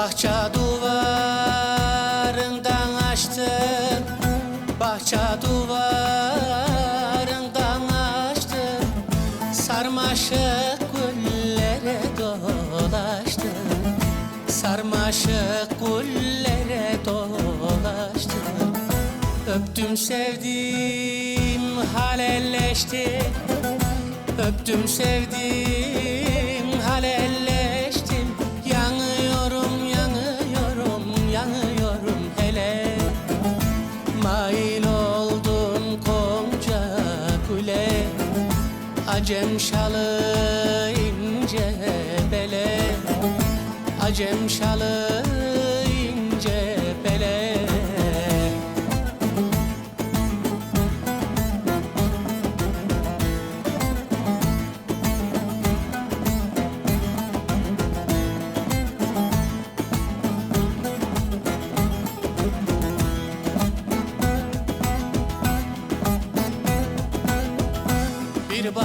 Bahçe duvarından açtım. Bahçe duvarından açtım. Sarmaşık güllere dolaştım. Sarmaşık güllere dolaştım. Öptüm sevdim halelleşti. Öptüm sevdim Acem şalı ince bele Acem şalı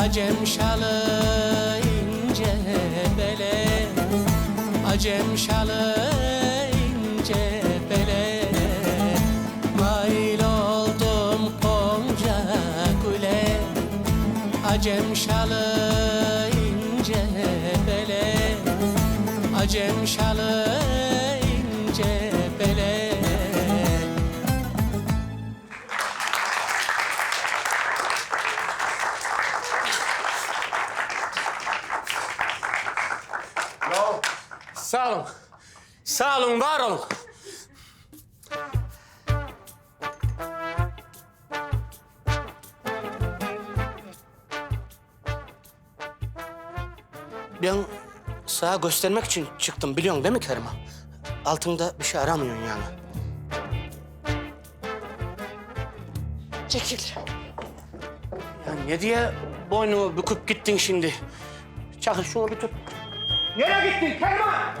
Acem şalı ince bele. Acem şalı ince bele. Mail oldum konca güle Acem şalı ince bele. Acem şalı Sağ olun. Sağ olun, var olun. Ben sağa göstermek için çıktım biliyorsun değil mi Kerima? Altında bir şey aramıyorsun yani. Çekil. Ya ne diye boynumu büküp gittin şimdi? Çakıl şunu bir tut. Nereye gittin Kerima?